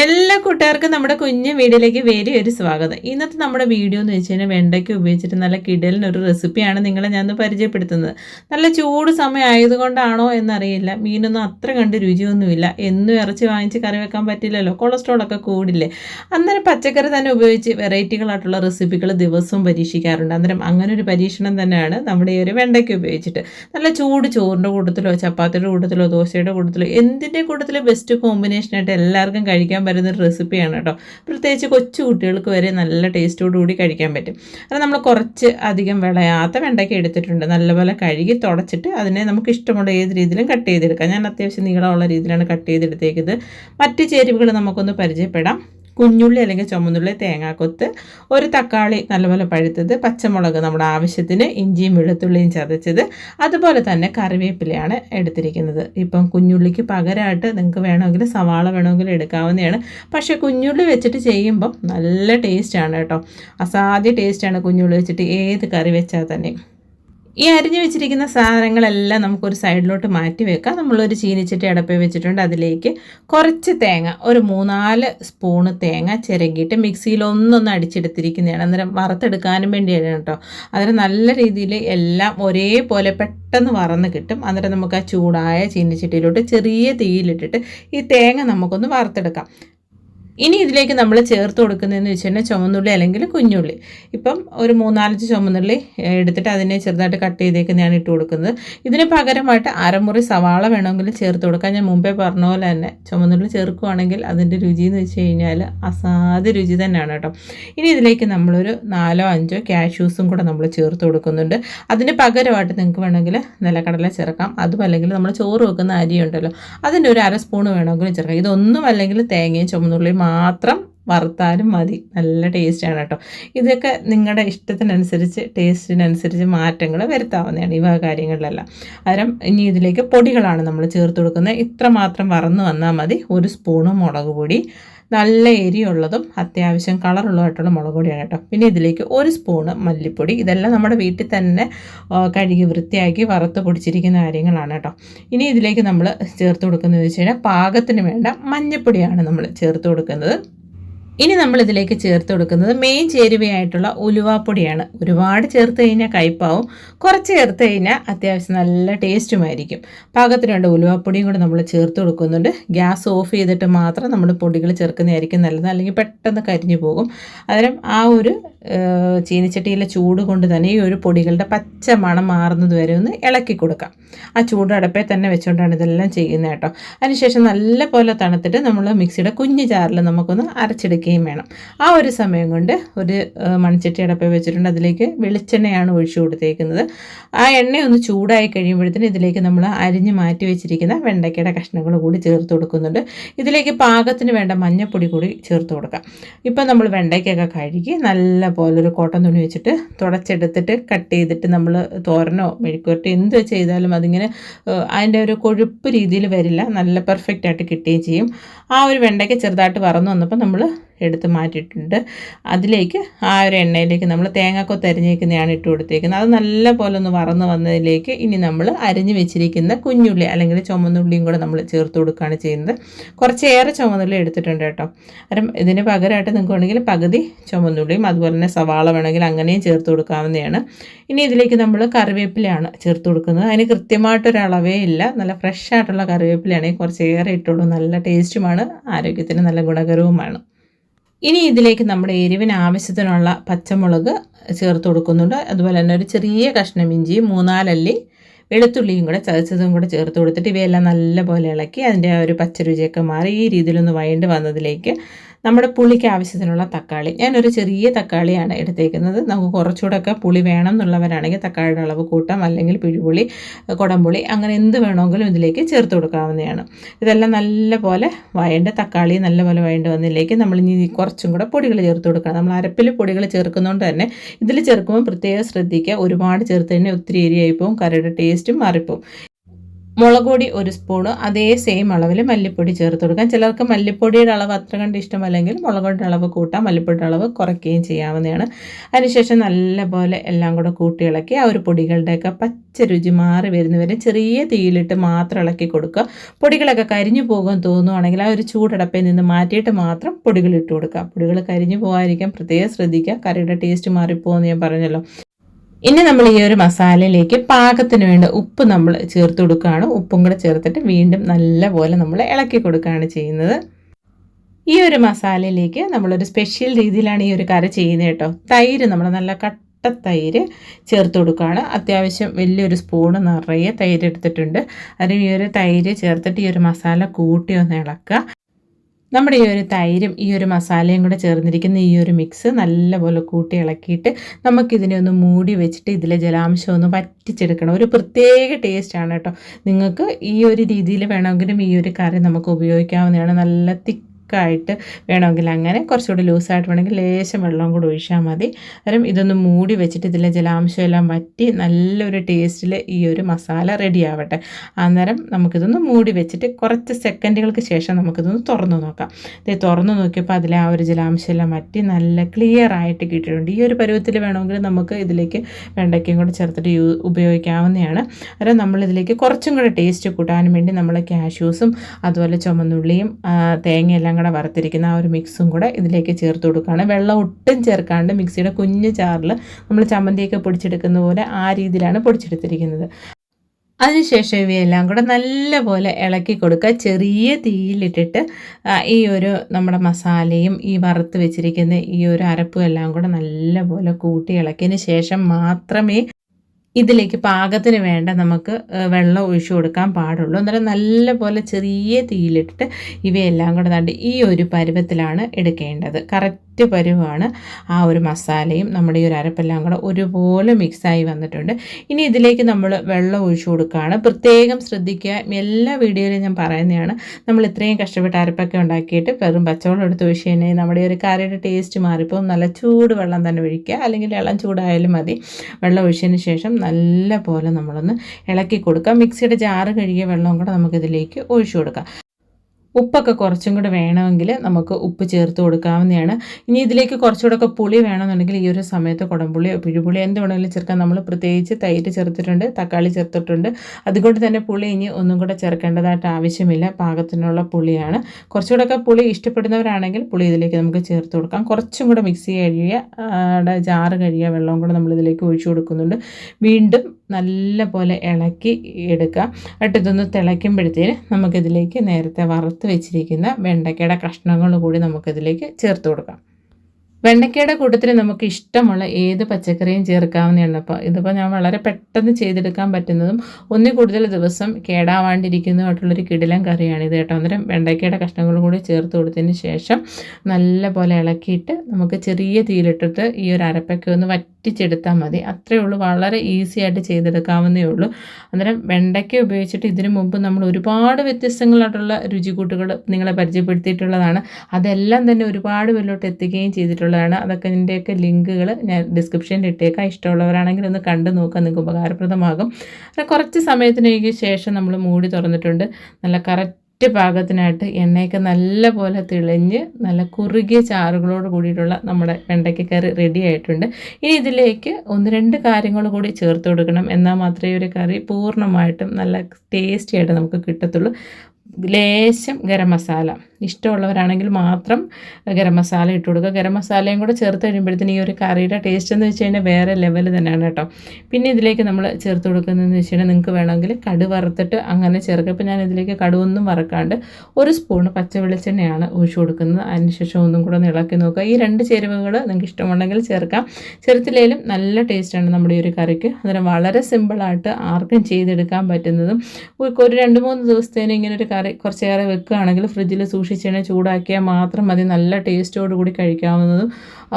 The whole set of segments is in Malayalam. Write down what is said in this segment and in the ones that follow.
എല്ലാ കൂട്ടുകാർക്കും നമ്മുടെ കുഞ്ഞു വീഡിയോയിലേക്ക് വേറെ ഒരു സ്വാഗതം. ഇന്നത്തെ നമ്മുടെ വീഡിയോ എന്ന് വെച്ച് കഴിഞ്ഞാൽ വെണ്ടയ്ക്ക് ഉപയോഗിച്ചിട്ട് നല്ല കിടലിനൊരു റെസിപ്പിയാണ് നിങ്ങളെ ഞാൻ പരിചയപ്പെടുത്തുന്നത്. നല്ല ചൂട് സമയം ആയതുകൊണ്ടാണോ എന്നറിയില്ല. മീനൊന്നും അത്ര കണ്ട് രുചിയൊന്നുമില്ല. എന്നും ഇറച്ചി വാങ്ങിച്ച് കറി വെക്കാൻ പറ്റില്ലല്ലോ. കൊളസ്ട്രോളൊക്കെ കൂടില്ലേ. അന്നേരം പച്ചക്കറി തന്നെ ഉപയോഗിച്ച് വെറൈറ്റികളായിട്ടുള്ള റെസിപ്പികൾ ദിവസവും പരീക്ഷിക്കാറുണ്ട്. അന്നേരം അങ്ങനെ ഒരു പരീക്ഷണം തന്നെയാണ് നമ്മുടെ ഈ ഒരു വെണ്ടയ്ക്ക് ഉപയോഗിച്ചിട്ട്. നല്ല ചൂട് ചോറിന്റെ കൂട്ടത്തിലോ ചപ്പാത്തിയുടെ കൂട്ടത്തിലോ ദോശയുടെ കൂട്ടത്തിലോ എന്തിന്റെ കൂട്ടത്തിലോ ബെസ്റ്റ് കോമ്പിനേഷനായിട്ട് എല്ലാവർക്കും കഴിക്കാൻ ഒരു റെസിപ്പിയാണ് കേട്ടോ പ്രത്യേകിച്ച് കൊച്ചു കുട്ടികൾക്ക് വരെ നല്ല ടേസ്റ്റോടു കൂടി കഴിക്കാൻ പറ്റും. അത് നമ്മൾ കുറച്ച് അധികം വിളയാത്ത വെണ്ടയ്ക്ക എടുത്തിട്ടുണ്ട്. നല്ലപോലെ കഴുകി തുടച്ചിട്ട് അതിനെ നമുക്ക് ഇഷ്ടമുള്ള ഏത് രീതിയിലും കട്ട് ചെയ്തെടുക്കാം. ഞാൻ അത്യാവശ്യം നീളമുള്ള രീതിയിലാണ് കട്ട് ചെയ്തെടുത്തേക്കുന്നത്. മറ്റ് ചേരുവകൾ നമുക്കൊന്ന് പരിചയപ്പെടാം. കുഞ്ഞുള്ളി അല്ലെങ്കിൽ ചുമന്നുള്ളി തേങ്ങാക്കൊത്ത് ഒരു തക്കാളി നല്ലപോലെ പഴുത്തത് പച്ചമുളക് നമ്മുടെ ആവശ്യത്തിന് ഇഞ്ചിയും വെളുത്തുള്ളിയും ചതച്ചത് അതുപോലെ തന്നെ കറിവേപ്പിലയാണ് എടുത്തിരിക്കുന്നത്. ഇപ്പം കുഞ്ഞുള്ളിക്ക് പകരമായിട്ട് നിങ്ങൾക്ക് വേണമെങ്കിൽ സവാള വേണമെങ്കിൽ എടുക്കാവുന്നതാണ്. പക്ഷേ കുഞ്ഞുള്ളി വെച്ചിട്ട് ചെയ്യുമ്പം നല്ല ടേസ്റ്റാണ് കേട്ടോ. അസാധ്യ ടേസ്റ്റാണ് കുഞ്ഞുള്ളി വെച്ചിട്ട് ഏത് കറി വെച്ചാൽ തന്നെ. ഈ അരിഞ്ഞു വെച്ചിരിക്കുന്ന സാധനങ്ങളെല്ലാം നമുക്കൊരു സൈഡിലോട്ട് മാറ്റി വെക്കാം. നമ്മളൊരു ചീനിച്ചട്ടി അടപ്പേ വെച്ചിട്ടുണ്ട്. അതിലേക്ക് കുറച്ച് തേങ്ങ ഒരു മൂന്നാൽ സ്പൂണ് തേങ്ങ ചിരകിയിട്ട് മിക്സിയിൽ ഒന്നൊന്ന് അടിച്ചെടുത്തിരിക്കുന്നതാണ്. അന്നേരം വറുത്തെടുക്കാനും വേണ്ടിയാണ് കേട്ടോ. അന്നേരം നല്ല രീതിയിൽ എല്ലാം ഒരേപോലെ പെട്ടെന്ന് വറന്ന് കിട്ടും. അന്നേരം നമുക്ക് ആ ചൂടായ ചീനിച്ചട്ടിയിലോട്ട് ചെറിയ തീയിലിട്ടിട്ട് ഈ തേങ്ങ നമുക്കൊന്ന് വറുത്തെടുക്കാം. ഇനി ഇതിലേക്ക് നമ്മൾ ചേർത്ത് കൊടുക്കുന്നതെന്ന് വെച്ച് കഴിഞ്ഞാൽ ചുമന്നുള്ളി അല്ലെങ്കിൽ കുഞ്ഞുള്ളി. ഇപ്പം ഒരു മൂന്നാലഞ്ച് ചുമന്നുള്ളി എടുത്തിട്ട് അതിനെ ചെറുതായിട്ട് കട്ട് ചെയ്തേക്കുന്നതാണ് ഇട്ട് കൊടുക്കുന്നത്. ഇതിന് പകരമായിട്ട് അരമുറി സവാള വേണമെങ്കിൽ ചേർത്ത് കൊടുക്കാം. ഞാൻ മുമ്പേ പറഞ്ഞ പോലെ തന്നെ ചുമന്നുള്ളി ചേർക്കുകയാണെങ്കിൽ അതിന്റെ രുചി എന്ന് വെച്ച് കഴിഞ്ഞാൽ അസാധ്യ രുചി തന്നെയാണ് കേട്ടോ. ഇനി ഇതിലേക്ക് നമ്മളൊരു നാലോ അഞ്ചോ കാഷ്യൂസും കൂടെ നമ്മൾ ചേർത്ത് കൊടുക്കുന്നുണ്ട്. അതിന് പകരമായിട്ട് നിങ്ങൾക്ക് വേണമെങ്കിൽ നിലക്കടല ചേർക്കാം. അതും അല്ലെങ്കിൽ നമ്മൾ ചോറ് വെക്കുന്ന അരിയുണ്ടല്ലോ അതിന്റെ ഒരു അര സ്പൂൺ വേണമെങ്കിൽ ചേർക്കാം. ഇതൊന്നും അല്ലെങ്കിൽ തേങ്ങയും ചുമന്നുള്ളിയും മാത്രം വറുത്താലും മതി. നല്ല ടേസ്റ്റാണ് കേട്ടോ. ഇതൊക്കെ നിങ്ങളുടെ ഇഷ്ടത്തിനനുസരിച്ച് ടേസ്റ്റിനനുസരിച്ച് മാറ്റങ്ങൾ വരുത്താവുന്നതാണ് ഈ വക കാര്യങ്ങളിലെല്ലാം. അന്നേരം ഇനി ഇതിലേക്ക് പൊടികളാണ് നമ്മൾ ചേർത്ത് കൊടുക്കുന്നത്. ഇത്ര മാത്രം വറന്ന് വന്നാൽ മതി. ഒരു സ്പൂണ് മുളക് പൊടി നല്ല എരിയുള്ളതും അത്യാവശ്യം കളറുള്ളതായിട്ടുള്ള മുളക് പൊടിയാണ് കേട്ടോ. പിന്നെ ഇതിലേക്ക് ഒരു സ്പൂണ് മല്ലിപ്പൊടി. ഇതെല്ലാം നമ്മുടെ വീട്ടിൽ തന്നെ കഴുകി വൃത്തിയാക്കി വറുത്ത് പൊടിച്ചിരിക്കുന്ന കാര്യങ്ങളാണ് കേട്ടോ. ഇനി ഇതിലേക്ക് നമ്മൾ ചേർത്ത് കൊടുക്കുന്നത് വെച്ച് കഴിഞ്ഞാൽ പാകത്തിന് വേണ്ട മഞ്ഞൾപ്പൊടിയാണ് നമ്മൾ ചേർത്ത് കൊടുക്കുന്നത്. ഇനി നമ്മൾ ഇതിലേക്ക് ചേർത്ത് കൊടുക്കുന്നത് മെയിൻ ചേരുവയായിട്ടുള്ള ഉലുവാപ്പൊടിയാണ്. ഒരുപാട് ചേർത്ത് കഴിഞ്ഞാൽ കയ്പാവും. കുറച്ച് ചേർത്ത് കഴിഞ്ഞാൽ അത്യാവശ്യം നല്ല ടേസ്റ്റുമായിരിക്കും പാകത്തിനുണ്ട് ഉലുവാപ്പൊടിയും കൂടെ നമ്മൾ ചേർത്ത് കൊടുക്കുന്നുണ്ട്. ഗ്യാസ് ഓഫ് ചെയ്തിട്ട് മാത്രം നമ്മൾ പൊടികൾ ചേർക്കുന്നതായിരിക്കും നല്ലത്. അല്ലെങ്കിൽ പെട്ടെന്ന് കരിഞ്ഞു പോകും. അന്നേരം ആ ഒരു ചീനിച്ചട്ടിയിലെ ചൂട് കൊണ്ട് തന്നെ ഈ ഒരു പൊടികളുടെ പച്ച മണം മാറുന്നത് വരെ ഒന്ന് ഇളക്കി കൊടുക്കാം. ആ ചൂട് അടപ്പേ തന്നെ വെച്ചുകൊണ്ടാണ് ഇതെല്ലാം ചെയ്യുന്നത് കേട്ടോ. അതിനുശേഷം നല്ല പോലെ തണുത്തിട്ട് നമ്മൾ മിക്സിയുടെ കുഞ്ഞു ചാറിൽ നമുക്കൊന്ന് അരച്ചെടുക്കുകയും വേണം. ആ ഒരു സമയം കൊണ്ട് ഒരു മൺചട്ടി അടപ്പ് വെച്ചിട്ടുണ്ട്. അതിലേക്ക് വെളിച്ചെണ്ണയാണ് ഒഴിച്ചു കൊടുത്തേക്കുന്നത്. ആ എണ്ണ ഒന്ന് ചൂടായി കഴിയുമ്പോഴത്തേന് ഇതിലേക്ക് നമ്മൾ അരിഞ്ഞ് മാറ്റി വെച്ചിരിക്കുന്ന വെണ്ടയ്ക്കയുടെ കഷ്ണങ്ങൾ കൂടി ചേർത്ത് കൊടുക്കുന്നുണ്ട്. ഇതിലേക്ക് പാകത്തിന് വേണ്ട മഞ്ഞപ്പൊടി കൂടി ചേർത്ത് കൊടുക്കാം. ഇപ്പം നമ്മൾ വെണ്ടയ്ക്കൊക്കെ കഴുകി നല്ല പോലെ ഒരു കോട്ടൺ തുണി വെച്ചിട്ട് തുടച്ചെടുത്തിട്ട് കട്ട് ചെയ്തിട്ട് നമ്മൾ തോരനോ മെഴുക്കുവരട്ടോ എന്ത് ചെയ്താലും അതിങ്ങനെ അതിന്റെ ഒരു കൊഴുപ്പ് രീതിയിൽ വരില്ല. നല്ല പെർഫെക്റ്റ് ആയിട്ട് കിട്ടുകയും ചെയ്യും. ആ ഒരു വെണ്ടയ്ക്ക് ചെറുതായിട്ട് വറന്നു വന്നപ്പോൾ നമ്മൾ എടുത്ത് മാറ്റിയിട്ടുണ്ട്. അതിലേക്ക് ആ ഒരു എണ്ണയിലേക്ക് നമ്മൾ തേങ്ങാക്കൊത്ത് അരിഞ്ഞേക്കുന്നതാണ് ഇട്ട് കൊടുത്തേക്കുന്നത്. അത് നല്ല പോലെ ഒന്ന് വറന്ന് വന്നതിലേക്ക് ഇനി നമ്മൾ അരിഞ്ഞ് വെച്ചിരിക്കുന്ന കുഞ്ഞുള്ളി അല്ലെങ്കിൽ ചുമന്നുള്ളിയും കൂടെ നമ്മൾ ചേർത്ത് കൊടുക്കുകയാണ് ചെയ്യുന്നത്. കുറച്ചേറെ ചുമന്നുള്ളി എടുത്തിട്ടുണ്ട് കേട്ടോ. കാരണം ഇതിന് പകരമായിട്ട് നിങ്ങൾക്ക് വേണമെങ്കിൽ പകുതി ചുമന്നുള്ളിയും അതുപോലെ തന്നെ സവാള വേണമെങ്കിൽ അങ്ങനെയും ചേർത്ത് കൊടുക്കാവുന്നതാണ്. ഇനി ഇതിലേക്ക് നമ്മൾ കറിവേപ്പിലയാണ് ചേർത്ത് കൊടുക്കുന്നത്. അതിന് കൃത്യമായിട്ടൊരളവേ ഇല്ല. നല്ല ഫ്രഷ് ആയിട്ടുള്ള കറിവേപ്പിലയാണെങ്കിൽ കുറച്ചേറെ ഇട്ടുള്ളൂ നല്ല ടേസ്റ്റുമാണ്. ആരോഗ്യത്തിന് നല്ല ഗുണകരവുമാണ്. ഇനി ഇതിലേക്ക് നമ്മുടെ എരിവിന് ആവശ്യത്തിനുള്ള പച്ചമുളക് ചേർത്ത് കൊടുക്കുന്നുണ്ട്. അതുപോലെ തന്നെ ഒരു ചെറിയ കഷ്ണം ഇഞ്ചി മൂന്നാലല്ലി വെളുത്തുള്ളിയും കൂടെ ചതച്ചതും കൂടെ ചേർത്ത് കൊടുത്തിട്ട് ഇവയെല്ലാം നല്ലപോലെ ഇളക്കി അതിന്റെ ഒരു പച്ചരുചിയൊക്കെ മാറി ഈ രീതിയിലൊന്ന് വഴണ്ട് വന്നതിലേക്ക് നമ്മുടെ പുളിക്ക് ആവശ്യത്തിനുള്ള തക്കാളി. ഞാനൊരു ചെറിയ തക്കാളിയാണ് എടുത്തേക്കുന്നത്. നമുക്ക് കുറച്ചുകൂടെയൊക്കെ പുളി വേണം എന്നുള്ളവരാണെങ്കിൽ തക്കാളിയുടെ അളവ് കൂട്ടാം. അല്ലെങ്കിൽ പിഴുപുളി കുടംപുളി അങ്ങനെ എന്ത് വേണമെങ്കിലും ഇതിലേക്ക് ചേർത്ത് കൊടുക്കാവുന്നതാണ്. ഇതെല്ലാം നല്ല പോലെ വയണ്ട് തക്കാളി നല്ലപോലെ വയണ്ട് വന്നതിലേക്ക് നമ്മൾ ഇനി കുറച്ചും കൂടെ പൊടികൾ ചേർത്ത് കൊടുക്കണം. നമ്മൾ അരപ്പിൽ പൊടികൾ ചേർക്കുന്നതുകൊണ്ട് തന്നെ ഇതിൽ ചേർക്കുമ്പോൾ പ്രത്യേകം ശ്രദ്ധിക്കുക. ഒരുപാട് ചേർത്ത് തന്നെ ഒത്തിരി ഏരിയ ആയിപ്പോവും കറിയുടെ ടേസ്റ്റും മാറിപ്പോവും. മുളക് പൊടി ഒരു സ്പൂണ് അതേ സെയിം അളവിൽ മല്ലിപ്പൊടി ചേർത്ത് കൊടുക്കാം. ചിലർക്ക് മല്ലിപ്പൊടിയുടെ അളവ് അത്ര കണ്ട് ഇഷ്ടമല്ലെങ്കിൽ മുളക് പൊടിയുടെ അളവ് കൂട്ടാം മല്ലിപ്പൊടിയുടെ അളവ് കുറയ്ക്കുകയും ചെയ്യാവുന്നതാണ്. അതിനുശേഷം നല്ലപോലെ എല്ലാം കൂടെ കൂട്ടി ഇളക്കി ആ ഒരു പൊടികളുടെയൊക്കെ പച്ച രുചി മാറി വരുന്നവരെ ചെറിയ തീയിലിട്ട് മാത്രം ഇളക്കി കൊടുക്കുക. പൊടികളൊക്കെ കരിഞ്ഞു പോകാൻ തോന്നുവാണെങ്കിൽ ആ ഒരു ചൂടടപ്പിൽ നിന്ന് മാറ്റിയിട്ട് മാത്രം പൊടികൾ ഇട്ട് കൊടുക്കുക. പൊടികൾ കരിഞ്ഞു പോകാതിരിക്കാൻ പ്രത്യേകം ശ്രദ്ധിക്കുക. കറിയുടെ ടേസ്റ്റ് മാറിപ്പോകുമെന്ന് ഞാൻ പറഞ്ഞല്ലോ. ഇനി നമ്മൾ ഈ ഒരു മസാലയിലേക്ക് പാകത്തിന് വേണ്ട ഉപ്പ് നമ്മൾ ചേർത്ത് കൊടുക്കുകയാണ്. ഉപ്പും കൂടെ ചേർത്തിട്ട് വീണ്ടും നല്ലപോലെ നമ്മൾ ഇളക്കി കൊടുക്കുകയാണ് ചെയ്യുന്നത്. ഈ ഒരു മസാലയിലേക്ക് നമ്മളൊരു സ്പെഷ്യൽ രീതിയിലാണ് ഈ ഒരു കറി ചെയ്യുന്നത് കേട്ടോ. തൈര് നമ്മൾ നല്ല കട്ട തൈര് ചേർത്ത് കൊടുക്കുകയാണ്. അത്യാവശ്യം വലിയൊരു സ്പൂണ് നിറയെ തൈര് എടുത്തിട്ടുണ്ട്. അതിന് ഈ ഒരു തൈര് ചേർത്തിട്ട് ഈ ഒരു മസാല കൂട്ടി ഒന്ന് ഇളക്കുക. നമ്മുടെ ഈ ഒരു തൈരും ഈ ഒരു മസാലയും കൂടെ ചേർന്നിരിക്കുന്ന ഈ ഒരു മിക്സ് നല്ലപോലെ കൂട്ടി ഇളക്കിയിട്ട് നമുക്കിതിനെ ഒന്ന് മൂടി വെച്ചിട്ട് ഇതിലെ ജലാംശം ഒന്ന് വറ്റിച്ചെടുക്കണം. ഒരു പ്രത്യേക ടേസ്റ്റാണ് കേട്ടോ. നിങ്ങൾക്ക് ഈ ഒരു രീതിയിൽ വേണമെങ്കിലും ഈ ഒരു കറി നമുക്ക് ഉപയോഗിക്കാവുന്നതാണ്. നല്ല തിക്ക് തിക്കായിട്ട് വേണമെങ്കിൽ അങ്ങനെ കുറച്ചുകൂടി ലൂസായിട്ട് വേണമെങ്കിൽ ലേശം വെള്ളം കൂടി ഒഴിച്ചാൽ മതി. അന്നേരം ഇതൊന്ന് മൂടി വെച്ചിട്ട് ഇതിലെ ജലാംശം എല്ലാം വറ്റി നല്ലൊരു ടേസ്റ്റിൽ ഈ ഒരു മസാല റെഡി ആവട്ടെ. അന്നേരം നമുക്കിതൊന്ന് മൂടി വെച്ചിട്ട് കുറച്ച് സെക്കൻഡുകൾക്ക് ശേഷം നമുക്കിതൊന്ന് തുറന്നു നോക്കാം. ഇത് തുറന്നു നോക്കിയപ്പോൾ അതിലെ ആ ഒരു ജലാംശം എല്ലാം വറ്റി നല്ല ക്ലിയർ ആയിട്ട് കിട്ടിയിട്ടുണ്ട്. ഈ ഒരു പരുവത്തിൽ വേണമെങ്കിൽ നമുക്ക് ഇതിലേക്ക് വെണ്ടയ്ക്കയും കൂടെ ചേർത്തിട്ട് യൂ ഉപയോഗിക്കാവുന്നതാണ്. അന്നേരം നമ്മളിതിലേക്ക് കുറച്ചും കൂടെ ടേസ്റ്റ് കൂട്ടാനും വേണ്ടി നമ്മൾ കാഷ്യൂസും അതുപോലെ ചുമന്നുള്ളിയും തേങ്ങയെല്ലാം കൂടെ വറുത്തിരിക്കുന്ന ആ ഒരു മിക്സും കൂടെ ഇതിലേക്ക് ചേർത്ത് കൊടുക്കുകയാണ്. വെള്ളം ഒട്ടും ചേർക്കാണ്ട് മിക്സിയുടെ കുഞ്ഞു ചാറിൽ നമ്മൾ ചമ്മന്തിയൊക്കെ പൊടിച്ചെടുക്കുന്ന പോലെ ആ രീതിയിലാണ് പൊടിച്ചെടുത്തിരിക്കുന്നത്. അതിനുശേഷം ഇവയെല്ലാം കൂടെ നല്ലപോലെ ഇളക്കി കൊടുക്കുക. ചെറിയ തീയിലിട്ടിട്ട് ഈ ഒരു നമ്മുടെ മസാലയും ഈ വറുത്ത് വെച്ചിരിക്കുന്ന ഈ ഒരു അരപ്പും എല്ലാം കൂടെ നല്ലപോലെ കൂട്ടി ഇളക്കിയതിന് ശേഷം മാത്രമേ ഇതിലേക്ക് പാകത്തിന് വേണ്ട നമുക്ക് വെള്ളം ഒഴിച്ചു കൊടുക്കാൻ പാടുള്ളൂ. എന്നാലും നല്ല പോലെ ചെറിയ തീയിലിട്ടിട്ട് ഇവയെല്ലാം കൂടെ നട്ട് ഈ ഒരു പരുവത്തിലാണ് എടുക്കേണ്ടത്. കറക്റ്റ് പരുവാണ് ആ ഒരു മസാലയും നമ്മുടെ ഈ ഒരു അരപ്പെല്ലാം കൂടെ ഒരുപോലെ മിക്സായി വന്നിട്ടുണ്ട്. ഇനി ഇതിലേക്ക് നമ്മൾ വെള്ളം ഒഴിച്ചു കൊടുക്കുകയാണ്. പ്രത്യേകം ശ്രദ്ധിക്കുക. എല്ലാ വീഡിയോയിലും ഞാൻ പറയുന്നതാണ് നമ്മൾ ഇത്രയും കഷ്ടപ്പെട്ട് അരപ്പൊക്കെ ഉണ്ടാക്കിയിട്ട് വെറും പച്ചവെള്ളം എടുത്ത് ഒഴിച്ച് കഴിഞ്ഞാൽ നമ്മുടെ ഒരു കറിയുടെ ടേസ്റ്റ് മാറിപ്പോൾ നല്ല ചൂട് വെള്ളം തന്നെ ഒഴിക്കുക. അല്ലെങ്കിൽ ഇളം ചൂടായാലും മതി. വെള്ളം ഒഴിച്ചതിന് ശേഷം നല്ല പോലെ നമ്മളൊന്ന് ഇളക്കി കൊടുക്കാം. മിക്സിയുടെ ജാറ് കഴുകിയ വെള്ളവും കൂടെ നമുക്കിതിലേക്ക് ഒഴിച്ചു കൊടുക്കാം. ഉപ്പൊക്കെ കുറച്ചും കൂടെ വേണമെങ്കിൽ നമുക്ക് ഉപ്പ് ചേർത്ത് കൊടുക്കാവുന്നതാണ്. ഇനി ഇതിലേക്ക് കുറച്ചുകൂടെ പുളി വേണമെന്നുണ്ടെങ്കിൽ ഈ ഒരു സമയത്ത് കുടംപുളിയോ എന്ത് വേണമെങ്കിലും ചേർക്കാൻ നമ്മൾ പ്രത്യേകിച്ച് തൈര് ചേർത്തിട്ടുണ്ട് തക്കാളി ചേർത്തിട്ടുണ്ട്. അതുകൊണ്ട് തന്നെ പുളി ഇനി ഒന്നും കൂടെ ചേർക്കേണ്ടതായിട്ട് ആവശ്യമില്ല. പാകത്തിനുള്ള പുളിയാണ്. കുറച്ചുകൂടെ പുളി ഇഷ്ടപ്പെടുന്നവരാണെങ്കിൽ പുളി ഇതിലേക്ക് നമുക്ക് ചേർത്ത് കൊടുക്കാം. കുറച്ചും കൂടെ മിക്സി കഴിയുക ജാറ് കഴിയുക വെള്ളവും കൂടെ നമ്മൾ ഇതിലേക്ക് ഒഴിച്ചു കൊടുക്കുന്നുണ്ട്. വീണ്ടും നല്ല പോലെ ഇളക്കി എടുക്കുക. എന്നിട്ട് ഇതൊന്ന് തിളയ്ക്കുമ്പോഴത്തേന് നമുക്കിതിലേക്ക് നേരത്തെ വറുത്ത് വെച്ചിരിക്കുന്ന വെണ്ടയ്ക്കയുടെ കഷ്ണങ്ങൾ കൂടി നമുക്കിതിലേക്ക് ചേർത്ത് കൊടുക്കാം. വെണ്ടയ്ക്കയുടെ കൂട്ടത്തിൽ നമുക്ക് ഇഷ്ടമുള്ള ഏത് പച്ചക്കറിയും ചേർക്കാവുന്നതാണ് അപ്പോൾ ഇതിപ്പോൾ ഞാൻ വളരെ പെട്ടെന്ന് ചെയ്തെടുക്കാൻ പറ്റുന്നതും ഒന്നിൽ കൂടുതൽ ദിവസം കേടാവാണ്ടിരിക്കുന്നതുമായിട്ടുള്ളൊരു കിടിലം കറിയാണ് ഇത് കേട്ടോ. അന്നേരം വെണ്ടയ്ക്കയുടെ കഷ്ണങ്ങൾ കൂടി ചേർത്ത് കൊടുത്തതിന് ശേഷം നല്ല പോലെ ഇളക്കിയിട്ട് നമുക്ക് ചെറിയ തീയിലിട്ടിട്ട് ഈ ഒരു അരപ്പൊക്കെ ഒന്ന് വറ്റിച്ചെടുത്താൽ മതി. അത്രയേ ഉള്ളൂ. വളരെ ഈസി ആയിട്ട് ചെയ്തെടുക്കാവുന്നേ ഉള്ളൂ. അന്നേരം വെണ്ടയ്ക്ക ഉപയോഗിച്ചിട്ട് ഇതിനു മുമ്പ് നമ്മൾ ഒരുപാട് വ്യത്യസ്തങ്ങളായിട്ടുള്ള രുചികൂട്ടുകൾ നിങ്ങളെ പരിചയപ്പെടുത്തിയിട്ടുള്ളതാണ്. അതെല്ലാം തന്നെ ഒരുപാട് പേരിലോട്ട് എത്തിക്കുകയും ചെയ്തിട്ടുള്ളതാണ്. അതൊക്കെ ഇതിന്റെയൊക്കെ ലിങ്കുകൾ ഞാൻ ഡിസ്ക്രിപ്ഷനിൽ ഇട്ടേക്കാം. ഇഷ്ടമുള്ളവരാണെങ്കിൽ ഒന്ന് കണ്ടു നോക്കാൻ നിങ്ങൾക്ക് ഉപകാരപ്രദമാകും. കുറച്ച് സമയത്തിനേക്ക് ശേഷം നമ്മൾ മൂടി തുറന്നിട്ടുണ്ട്. നല്ല കറക്റ്റ് പാകത്തിനായിട്ട് എണ്ണയൊക്കെ നല്ല പോലെ തെളിഞ്ഞ് നല്ല കുറുകിയ ചാറുകളോട് കൂടിയിട്ടുള്ള നമ്മുടെ വെണ്ടയ്ക്ക കറി റെഡി ആയിട്ടുണ്ട്. ഇനി ഇതിലേക്ക് ഒന്ന് രണ്ട് കാര്യങ്ങൾ കൂടി ചേർത്ത് കൊടുക്കണം. എന്നാൽ മാത്രമേ ഒരു കറി പൂർണമായിട്ടും നല്ല ടേസ്റ്റി ആയിട്ട് നമുക്ക് കിട്ടത്തുള്ളൂ. ലേശം ഗരം മസാല. ഇഷ്ടമുള്ളവരാണെങ്കിൽ മാത്രം ഗരം മസാല ഇട്ട് കൊടുക്കുക. ഗരം മസാലയും കൂടെ ചേർത്ത് കഴിയുമ്പോഴത്തേന് ഈ ഒരു കറിയുടെ ടേസ്റ്റ് എന്ന് വെച്ച് കഴിഞ്ഞാൽ വേറെ ലെവൽ തന്നെയാണ് കേട്ടോ. പിന്നെ ഇതിലേക്ക് നമ്മൾ ചേർത്ത് കൊടുക്കുന്നതെന്ന് വെച്ച് കഴിഞ്ഞാൽ നിങ്ങൾക്ക് വേണമെങ്കിൽ കടു വറുത്തിട്ട് അങ്ങനെ ചേർക്കുക. ഇപ്പോൾ ഞാൻ ഇതിലേക്ക് കടുവൊന്നും വറക്കാണ്ട് ഒരു സ്പൂൺ പച്ച വെളിച്ചെണ്ണയാണ് ഒഴിച്ചു കൊടുക്കുന്നത്. അതിനുശേഷം ഒന്നും കൂടെ ഒന്ന് ഇളക്കി നോക്കുക. ഈ രണ്ട് ചേരുവകൾ നിങ്ങൾക്ക് ഇഷ്ടമുണ്ടെങ്കിൽ ചേർക്കാം. ചെറുത്തിലേലും നല്ല ടേസ്റ്റാണ് നമ്മുടെ ഈ ഒരു കറിക്ക്. അന്നേരം വളരെ സിമ്പിളായിട്ട് ആർക്കും ചെയ്തെടുക്കാൻ പറ്റുന്നതും. ഒരു രണ്ട് മൂന്ന് ദിവസത്തേന് ഇങ്ങനെ ഒരു കറി കുറച്ചേറെ വെക്കുകയാണെങ്കിൽ ഫ്രിഡ്ജിൽ സൂക്ഷിച്ചതിനെ ചൂടാക്കിയാൽ മാത്രം മതി. നല്ല ടേസ്റ്റോട് കൂടി കഴിക്കാവുന്നതും.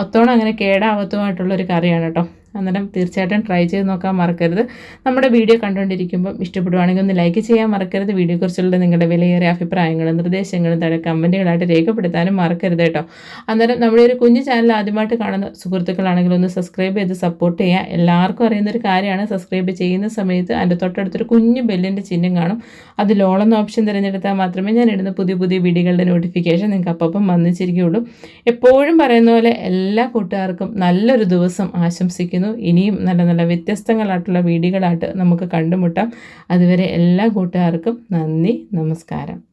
ഒത്തോണം അങ്ങനെ കേടാവത്തുമായിട്ടുള്ളൊരു കറിയാണ് കേട്ടോ. അന്നേരം തീർച്ചയായിട്ടും ട്രൈ ചെയ്ത് നോക്കാൻ മറക്കരുത്. നമ്മുടെ വീഡിയോ കണ്ടുകൊണ്ടിരിക്കുമ്പോൾ ഇഷ്ടപ്പെടുവാണെങ്കിൽ ഒന്ന് ലൈക്ക് ചെയ്യാൻ മറക്കരുത്. വീഡിയോയെക്കുറിച്ചുള്ള നിങ്ങളുടെ വിലയേറിയ അഭിപ്രായങ്ങളും നിർദ്ദേശങ്ങളും താഴെ കമന്റുകളായിട്ട് രേഖപ്പെടുത്താനും മറക്കരുത് കേട്ടോ. അന്നേരം നമ്മുടെ ഒരു കുഞ്ഞു ചാനൽ ആദ്യമായിട്ട് കാണുന്ന സുഹൃത്തുക്കളാണെങ്കിൽ ഒന്ന് സബ്സ്ക്രൈബ് ചെയ്ത് സപ്പോർട്ട് ചെയ്യുക. എല്ലാവർക്കും അറിയുന്നൊരു കാര്യമാണ് സബ്സ്ക്രൈബ് ചെയ്യുന്ന സമയത്ത് അതിന്റെ തൊട്ടടുത്തൊരു കുഞ്ഞു ബെല്ലിന്റെ ചിഹ്നം കാണും. അത് ലോളെന്ന ഓപ്ഷൻ തിരഞ്ഞെടുത്താൽ മാത്രമേ ഞാൻ ഇടുന്ന പുതിയ പുതിയ വീഡിയോകളുടെ നോട്ടിഫിക്കേഷൻ നിങ്ങൾക്ക് അപ്പം വന്നിച്ചിരിക്കുകയുള്ളൂ. എപ്പോഴും പറയുന്ന പോലെ എല്ലാ കൂട്ടുകാർക്കും നല്ലൊരു ദിവസം ആശംസിക്കുന്നു. ഇനിയും നല്ല നല്ല വ്യത്യസ്തങ്ങളായിട്ടുള്ള വീഡിയോകളായിട്ട് നമുക്ക് കണ്ടുമുട്ടാം. അതുവരെ എല്ലാ കൂട്ടുകാർക്കും നന്ദി നമസ്കാരം.